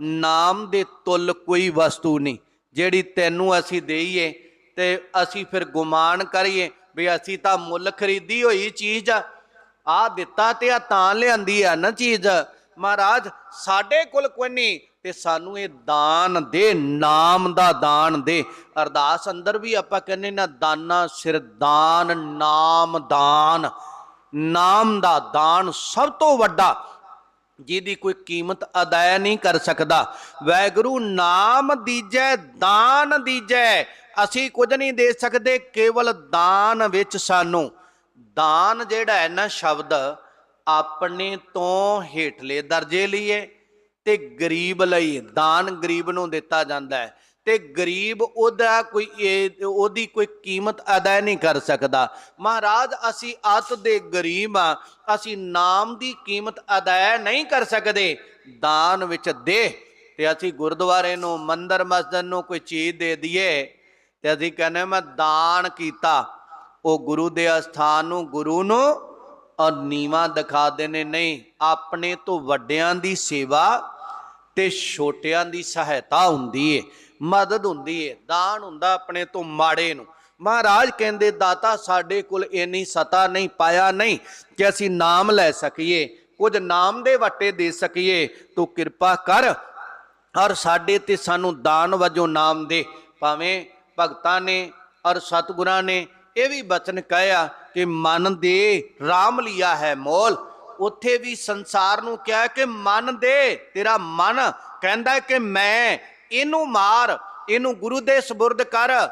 ਨਾਮ ਦੇ ਤੁਲ ਕੋਈ ਵਸਤੂ ਨਹੀਂ। ਜਿਹੜੀ ਤੈਨੂੰ ਅਸੀਂ ਦੇਈਏ ਤੇ ਅਸੀਂ ਫਿਰ ਗੁਮਾਨ ਕਰੀਏ ਵੀ ਅਸੀਂ ਤਾਂ ਮੁੱਲ ਖਰੀਦੀ ਹੋਈ ਚੀਜ਼ ਆ। ਆ ਦਿੱਤਾ ਤੇ ਆ ਤਾਂ ਲਿਆਂਦੀ ਆ ਨਾ ਚੀਜ਼। ਮਹਾਰਾਜ, ਸਾਡੇ ਕੋਲ ਕੋਈ ਨਹੀਂ ਤੇ ਸਾਨੂੰ ਇਹ ਦਾਨ ਦੇ, ਨਾਮ ਦਾ ਦਾਨ ਦੇ। ਅਰਦਾਸ ਅੰਦਰ ਵੀ ਆਪਾਂ ਕਹਿੰਦੇ ਨਾ ਦਾਨਾ ਸਿਰ ਦਾਨ, ਨਾਮ ਦਾਨ। ਨਾਮ ਦਾ ਦਾਨ ਸਭ ਤੋਂ ਵੱਡਾ, ਜਿਹਦੀ ਕੋਈ ਕੀਮਤ ਅਦਾਇ ਨਹੀਂ ਕਰ ਸਕਦਾ। ਵੈਗੁਰੂ ਨਾਮ ਦੀਜੈ, ਦਾਨ ਦੀਜੈ। ਅਸੀਂ ਕੁਝ ਨਹੀਂ ਦੇ ਸਕਦੇ, ਕੇਵਲ ਦਾਨ ਵਿੱਚ ਸਾਨੂੰ। ਦਾਨ ਜਿਹੜਾ ਹੈ ਨਾ ਸ਼ਬਦ, ਆਪਣੇ ਤੋਂ ਹੇਠਲੇ ਦਰਜੇ ਲਈਏ ਤੇ ਗਰੀਬ ਲਈ, ਦਾਨ ਗਰੀਬ ਨੂੰ ਦਿੱਤਾ ਜਾਂਦਾ ਹੈ। ਤੇ ਗਰੀਬ ਉਹਦਾ ਕੋਈ ਉਹਦੀ ਕੋਈ ਕੀਮਤ ਅਦਾ ਨਹੀਂ ਕਰ ਸਕਦਾ। ਮਹਾਰਾਜ, ਅਸੀਂ ਅਤ ਦੇ ਗਰੀਬ ਆ ਅਸੀਂ ਨਾਮ ਦੀ ਕੀਮਤ ਅਦਾ ਨਹੀਂ ਕਰ ਸਕਦੇ। ਦਾਨ ਵਿੱਚ ਦੇ ਤੇ ਅਸੀਂ ਗੁਰਦੁਆਰੇ ਨੂੰ, ਮੰਦਰ, ਮਸਜਿਦ ਨੂੰ ਕੋਈ ਚੀਜ਼ ਦੇ ਦਈਏ। ਤੇ ਅਸੀਂ ਕਹਿੰਦੇ ਮੈਂ ਦਾਨ ਕੀਤਾ। ਉਹ ਗੁਰੂ ਦੇ ਅਸਥਾਨ ਨੂੰ, ਗੁਰੂ ਨੂੰ ਔਰ ਨੀਵਾ ਦਿਖਾ ਦੇਣੇ ਨਹੀਂ, ਆਪਣੇ ਤੋਂ ਵੱਡਿਆਂ ਦੀ ਸੇਵਾ ਤੇ ਛੋਟਿਆਂ ਦੀ ਸਹਾਇਤਾ ਹੁੰਦੀ ਏ, ਮਦਦ ਹੁੰਦੀ ਏ, ਦਾਨ ਹੁੰਦਾ ਆਪਣੇ ਤੋਂ ਮਾੜੇ ਨੂੰ। ਮਹਾਰਾਜ ਕਹਿੰਦੇ, ਦਾਤਾ ਸਾਡੇ ਕੋਲ ਇੰਨੀ ਸਤਾ ਨਹੀਂ, ਪਾਇਆ ਨਹੀਂ ਕਿ ਅਸੀਂ ਨਾਮ ਲੈ ਸਕੀਏ, ਕੁਝ ਨਾਮ ਦੇ ਵਟੇ ਦੇ ਸਕੀਏ, ਤੂੰ ਕਿਰਪਾ ਕਰ, ਔਰ ਸਾਡੇ ਤੇ ਸਾਨੂੰ ਦਾਨ ਵਜੋਂ ਨਾਮ ਦੇ, ਭਾਵੇਂ ਭਗਤਾਂ ਨੇ ਔਰ ਸਤਿਗੁਰਾਂ ਨੇ ਇਹ ਵੀ ਬਚਨ ਕਹਿਆ ਕਿ ਮਨ ਦੇ RAM ਲਿਆ ਹੈ ਮੋਲ। ਉੱਥੇ ਵੀ ਸੰਸਾਰ ਨੂੰ ਕਿਹਾ ਕਿ ਮਨ ਦੇ, ਤੇਰਾ ਮਨ ਕਹਿੰਦਾ ਕਿ ਮੈਂ, ਇਹਨੂੰ ਮਾਰ, ਇਹਨੂੰ ਗੁਰੂ ਦੇ ਸਬੁਰਦ ਕਰ।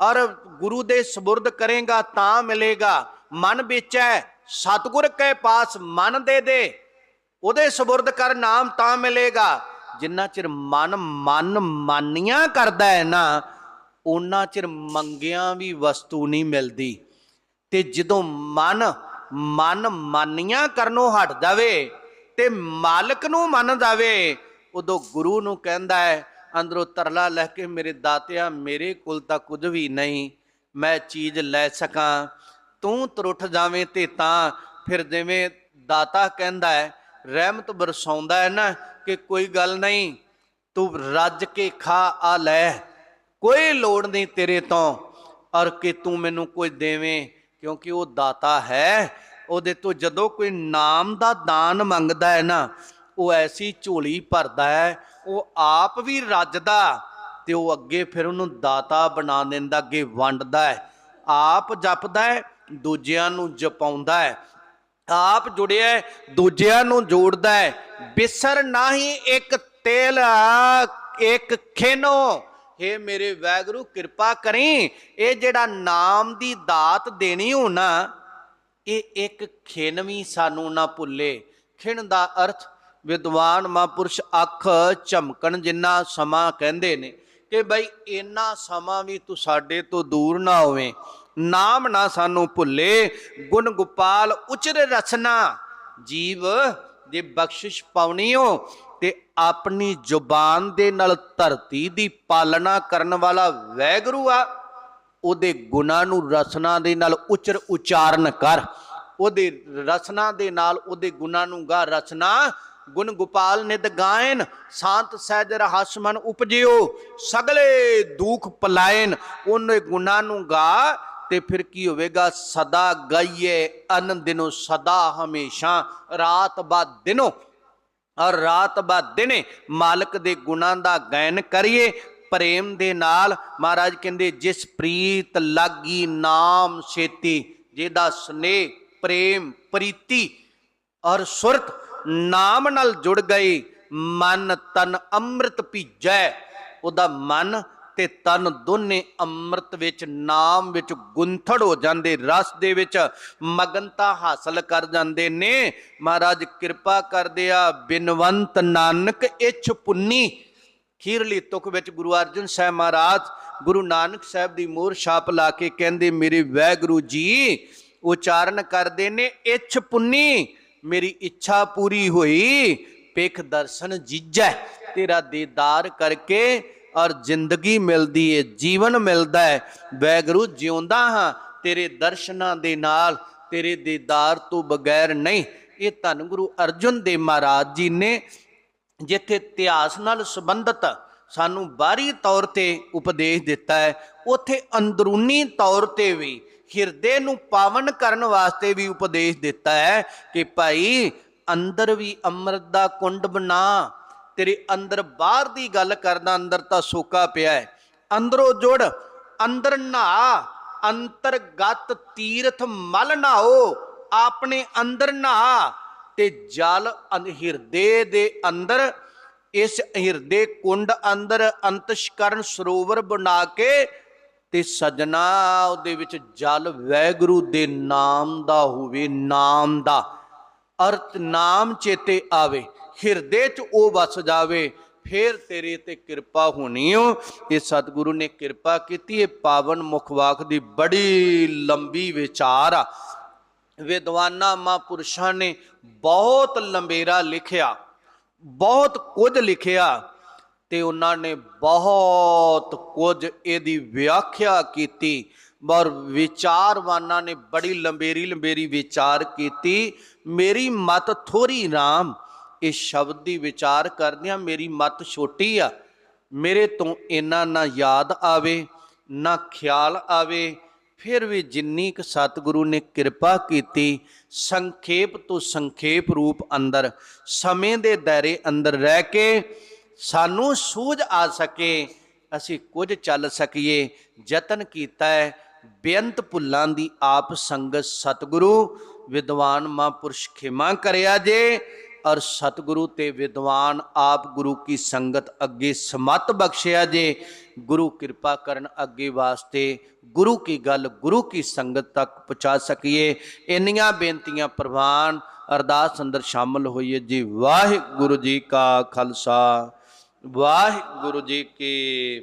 ਔਰ ਗੁਰੂ ਦੇ ਸਬੁਰਦ ਕਰੇਗਾ ਤਾਂ ਮਿਲੇਗਾ। ਮਨ ਵਿੱਚ ਹੈ ਸਤਿਗੁਰ ਕੇ ਪਾਸ ਮਨ ਦੇ ਦੇ। ਉਹਦੇ ਸਬੁਰਦ ਕਰ ਨਾਮ ਤਾਂ ਮਿਲੇਗਾ। ਜਿੰਨਾ ਚਿਰ ਮਨ ਮਨ ਮਾਨੀਆਂ ਕਰਦਾ ਹੈ ਨਾ ਉਹਨਾਂ ਚਿਰ ਮੰਗਿਆਂ ਵੀ ਵਸਤੂ ਨਹੀਂ ਮਿਲਦੀ। ਤੇ ਜਦੋਂ ਮਨ ਮਨ ਮਾਨੀਆਂ ਕਰਨੋਂ ਹਟ ਜਾਵੇ ਤੇ ਮਾਲਕ ਨੂੰ ਮੰਨ ਜਾਵੇ, ਉਦੋਂ ਗੁਰੂ ਨੂੰ ਕਹਿੰਦਾ ਹੈ, ਅੰਦਰੋਂ ਤਰਲਾ ਲੈ ਕੇ ਮੇਰੇ ਦਾਤਿਆ ਮੇਰੇ ਕੋਲ ਤਾਂ ਕੁਝ ਵੀ ਨਹੀਂ, ਮੈਂ ਚੀਜ਼ ਲੈ ਸਕਾਂ। ਤੂੰ ਤਰੁੱਠ ਜਾਵੇਂ ਤੇ ਤਾਂ ਫਿਰ ਜਿਵੇਂ ਦਾਤਾ ਕਹਿੰਦਾ ਹੈ, ਰਹਿਮਤ ਬਰਸਾਉਂਦਾ ਹੈ ਨਾ ਕਿ ਕੋਈ ਗੱਲ ਨਹੀਂ, ਤੂੰ ਰੱਜ ਕੇ ਖਾ ਆ ਲੈ। ਕੋਈ ਲੋੜ ਨਹੀਂ ਤੇਰੇ ਤੋਂ ਔਰ ਕਿ ਤੂੰ ਮੈਨੂੰ ਕੋਈ ਦੇਵੇਂ ਕਿਉਂਕਿ ਉਹ ਦਾਤਾ ਹੈ। ਉਹਦੇ ਤੋਂ ਜਦੋਂ ਕੋਈ ਨਾਮ ਦਾ ਦਾਨ ਮੰਗਦਾ ਹੈ ਨਾ ਉਹ ਐਸੀ ਝੋਲੀ ਭਰਦਾ ਹੈ ਉਹ ਆਪ ਵੀ ਰੱਜਦਾ ਤੇ ਉਹ ਅੱਗੇ ਫਿਰ ਉਹਨੂੰ ਦਾਤਾ ਬਣਾ ਦਿੰਦਾ ਅੱਗੇ ਵੰਡਦਾ ਹੈ। ਆਪ ਜਪਦਾ ਹੈ ਦੂਜਿਆਂ ਨੂੰ ਜਪਾਉਂਦਾ ਹੈ। ਆਪ ਜੁੜਿਆ ਹੈ, ਦੂਜਿਆਂ ਨੂੰ ਜੋੜਦਾ ਹੈ। ਬਿਸਰ ਨਾਹੀ ਇੱਕ ਤੇਲ ਇੱਕ ਖੇਨੋ। हे ਮੇਰੇ ਵੈਗਰੂ, ਕਿਰਪਾ ਕਰੀ। ਇਹ ਜਿਹੜਾ ਨਾਮ ਦੀ ਦਾਤ ਦੇਣੀ ਹੋ ਇਹ ਇੱਕ ਖਿਣ ਵੀ ਸਾਨੂੰ ਨਾ ਭੁੱਲੇ। ਖਿਣ ਦਾ ਅਰਥ, ਵਿਦਵਾਨ ਮਹਾਂਪੁਰਸ਼ ਅੱਖ ਝਮਕਣ ਜਿੰਨਾ ਸਮਾਂ ਕਹਿੰਦੇ ਨੇ, ਕਿ ਬਈ ਇੰਨਾ ਸਮਾਂ ਵੀ ਤੂੰ ਸਾਡੇ ਤੋਂ ਦੂਰ ਨਾ ਹੋਵੇਂ। ਨਾਮ ਨਾ ਸਾਨੂੰ ਭੁੱਲੇ। ਗੁਣ ਗੋਪਾਲ ਉਚਰ ਰਸਨਾ। ਜੀਵ, ਜੇ ਬਖਸ਼ਿਸ਼ ਪਾਉਣੀ ਹੋ ਤੇ ਆਪਣੀ ਜ਼ੁਬਾਨ ਦੇ ਨਾਲ ਧਰਤੀ ਦੀ ਪਾਲਣਾ ਕਰਨ ਵਾਲਾ ਵੈਗਰੂ ਆ, ਉਹਦੇ ਗੁਣਾਂ ਨੂੰ ਰਸਨਾ ਦੇ ਨਾਲ ਉਚਰ ਉਚਾਰਨ ਕਰ। ਉਹਦੇ ਰਸਨਾ ਦੇ ਨਾਲ ਉਹਦੇ ਗੁਣਾਂ ਨੂੰ ਗਾ ਰਸਨਾ। ਗੁਣ ਗੋਪਾਲ ਨਿਦ ਗਾਇਨ, ਸ਼ਾਂਤ ਸਹਿਜ ਰਹਾਸ ਮਨ ਉਪਜਿਓ, ਸਗਲੇ ਦੁਖ ਪਲਾਇਨ, ਉਹਨੇ ਗੁਣਾਂ ਨੂੰ ਗਾ ਤੇ ਫਿਰ ਕੀ ਹੋਵੇਗਾ? ਸਦਾ ਗਾਈਏ ਅਨ ਦਿਨੋ ਸਦਾ ਹਮੇਸ਼ਾ, ਰਾਤ ਬਾ ਦਿਨੋ ਔਰ ਰਾਤ ਬਾ ਦਿਨੇ ਮਾਲਕ ਦੇ ਗੁਣਾਂ ਦਾ ਗਾਇਨ ਕਰੀਏ, ਪ੍ਰੇਮ ਦੇ ਨਾਲ। ਮਹਾਰਾਜ ਕਹਿੰਦੇ, ਜਿਸ ਪ੍ਰੀਤ ਲਾਗੀ ਨਾਮ ਛੇਤੀ, ਜਿਹਦਾ ਸਨੇਹ, ਪ੍ਰੇਮ, ਪ੍ਰੀਤੀ ਔਰ ਸੁਰਤ ਨਾਮ ਨਾਲ ਜੁੜ ਗਈ, ਮਨ ਤਨ ਅੰਮ੍ਰਿਤ ਭੀਜੈ, ਉਹਦਾ ਮਨ ਤੇ ਤਨ ਦੋਨੇ ਅੰਮ੍ਰਿਤ ਵਿੱਚ, ਨਾਮ ਵਿੱਚ ਗੁੰਥੜ ਹੋ ਜਾਂਦੇ, ਰਸ ਦੇ ਵਿੱਚ ਮਗਨਤਾ ਹਾਸਲ ਕਰ ਜਾਂਦੇ ਨੇ। ਮਹਾਰਾਜ ਕਿਰਪਾ ਕਰਦੇ ਆ, ਬਿਨਵੰਤ ਨਾਨਕ ਇਛ ਪੁੰਨੀ ਖੀਰਲੀ ਤੁਕ ਵਿੱਚ ਗੁਰੂ ਅਰਜਨ ਸਾਹਿਬ ਮਹਾਰਾਜ, ਗੁਰੂ ਨਾਨਕ ਸਾਹਿਬ ਦੀ ਮੋਹਰ ਛਾਪ ਲਾ ਕੇ ਕਹਿੰਦੇ, ਮੇਰੇ ਵੈਗੁਰੂ ਜੀ, ਉਚਾਰਨ ਕਰਦੇ ਨੇ ਇਛ ਪੁੰਨੀ ਮੇਰੀ ਇੱਛਾ ਪੂਰੀ ਹੋਈ ਪਿਖ ਦਰਸ਼ਨ ਜੀਜੈ, ਤੇਰਾ ਦੀਦਾਰ ਕਰਕੇ ਔਰ ਜ਼ਿੰਦਗੀ ਮਿਲਦੀ ਏ, ਜੀਵਨ ਮਿਲਦਾ ਹੈ ਵੈਗੁਰੂ ਜਿਉਂਦਾ ਹਾਂ, ਤੇਰੇ ਦਰਸ਼ਨਾਂ ਦੇ ਨਾਲ, ਤੇਰੇ ਦੀਦਾਰ ਤੋਂ ਬਗੈਰ ਨਹੀਂ। ਇਹ ਧੰਨ ਗੁਰੂ ਅਰਜਨ ਦੇਵ ਮਹਾਰਾਜ ਜੀ ਨੇ ਜਿੱਥੇ ਇਤਿਹਾਸ ਨਾਲ ਸੰਬੰਧਤ ਸਾਨੂੰ ਬਾਹਰੀ ਤੌਰ ਤੇ ਉਪਦੇਸ਼ ਦਿੱਤਾ ਹੈ, ਉਥੇ ਅੰਦਰੂਨੀ ਤੌਰ ਤੇ ਵੀ, ਹਿਰਦੇ ਨੂੰ ਪਾਵਨ ਕਰਨ ਵਾਸਤੇ ਵੀ ਉਪਦੇਸ਼ ਦਿੱਤਾ ਹੈ ਕਿ ਭਾਈ ਅੰਦਰ ਵੀ ਅੰਮ੍ਰਿਤ ਦਾ ਕੁੰਡ ਬਣਾ ਤੇਰੇ ਅੰਦਰ ਬਾਹਰ ਦੀ ਗੱਲ ਕਰਦਾ ਅੰਦਰ ਤਾਂ ਸੋਕਾ ਪਿਆ ਹੈ। ਅੰਦਰੋਂ ਜੁੜ, ਅੰਦਰ ਨਹਾ ਅੰਤਰਗਤ ਤੀਰਥ ਮਲ ਨਹਾਓ ਆਪਣੇ ਅੰਦਰ ਨਹਾ ਤੇ ਜਲ ਹਿਰਦੇ ਦੇ ਅੰਦਰ, ਇਸ ਹਿਰਦੇ ਕੁੰਡ ਅੰਦਰ ਅੰਤਸ਼ਕਰਨ ਸਰੋਵਰ ਬਣਾ ਕੇ ਤੇ ਸਜਣਾ, ਉਹਦੇ ਵਿੱਚ ਜਲ ਵੈਗੁਰੂ ਦੇ ਨਾਮ ਦਾ ਹੋਵੇ, ਨਾਮ ਦਾ। ਅਰਥ ਨਾਮ ਚੇਤੇ ਆਵੇ। ਹਿਰਦੇ 'ਚ ਉਹ ਵਸ ਜਾਵੇ, ਫੇਰ ਤੇਰੇ ਤੇ ਕਿਰਪਾ ਹੋਣੀ ਓ। ਇਹ ਸਤਿਗੁਰੂ ਨੇ ਕਿਰਪਾ ਕੀਤੀ, ਇਹ ਪਾਵਨ ਮੁਖਵਾਕ ਦੀ ਬੜੀ ਲੰਬੀ ਵਿਚਾਰ ਆ। ਵਿਦਵਾਨਾਂ ਮਹਾਂਪੁਰਸ਼ਾਂ ਨੇ ਬਹੁਤ ਲੰਬੇਰਾ ਲਿਖਿਆ, ਬਹੁਤ ਕੁਝ ਲਿਖਿਆ, ਤੇ ਉਹਨਾਂ ਨੇ ਬਹੁਤ ਕੁਝ ਇਹਦੀ ਵਿਆਖਿਆ ਕੀਤੀ। ਔਰ ਵਿਚਾਰਵਾਨਾਂ ਨੇ ਬੜੀ ਲੰਬੇਰੀ ਲੰਬੇਰੀ ਵਿਚਾਰ ਕੀਤੀ, ਮੇਰੀ ਮਤ ਥੋੜੀ RAM ਇਸ ਸ਼ਬਦ ਦੀ ਵਿਚਾਰ ਕਰਦਿਆਂ ਮੇਰੀ ਮਤ ਛੋਟੀ ਆ। ਮੇਰੇ ਤੋਂ ਇੰਨਾ ਨਾ ਯਾਦ ਆਵੇ, ਨਾ ਖਿਆਲ ਆਵੇ, ਫਿਰ ਵੀ ਜਿੰਨੀ ਕੁ ਸਤਿਗੁਰੂ ਨੇ ਕਿਰਪਾ ਕੀਤੀ, ਸੰਖੇਪ ਤੋਂ ਸੰਖੇਪ ਰੂਪ ਅੰਦਰ, ਸਮੇਂ ਦੇ ਦਾਇਰੇ ਅੰਦਰ ਰਹਿ ਕੇ ਸਾਨੂੰ ਸੂਝ ਆ ਸਕੇ, ਅਸੀਂ ਕੁਝ ਚੱਲ ਸਕੀਏ, ਯਤਨ ਕੀਤਾ ਹੈ। ਬੇਅੰਤ ਭੁੱਲਾਂ ਦੀ ਆਪ ਸੰਗਤ ਸਤਿਗੁਰੂ, ਵਿਦਵਾਨ ਮਹਾਂਪੁਰਸ਼ ਖਿਮਾ ਕਰਿਆ ਜੇ ਔਰ ਸਤਿਗੁਰੂ ਤੇ ਵਿਦਵਾਨ ਆਪ ਗੁਰੂ ਕੀ ਸੰਗਤ ਅੱਗੇ ਸਮਤ ਬਖਸ਼ਿਆ ਜੇ, ਗੁਰੂ ਕਿਰਪਾ ਕਰਨ ਅੱਗੇ ਵਾਸਤੇ ਗੁਰੂ ਕੀ ਗੱਲ, ਗੁਰੂ ਕੀ ਸੰਗਤ ਤੱਕ ਪਹੁੰਚਾ ਸਕੀਏ। ਇੰਨੀਆਂ ਬੇਨਤੀਆਂ ਪ੍ਰਵਾਨ ਅਰਦਾਸ ਅੰਦਰ ਸ਼ਾਮਲ ਹੋਈਏ ਜੀ। ਵਾਹਿਗੁਰੂ ਜੀ ਕਾ ਖਾਲਸਾ, ਵਾਹਿਗੁਰੂ ਜੀ ਕੀ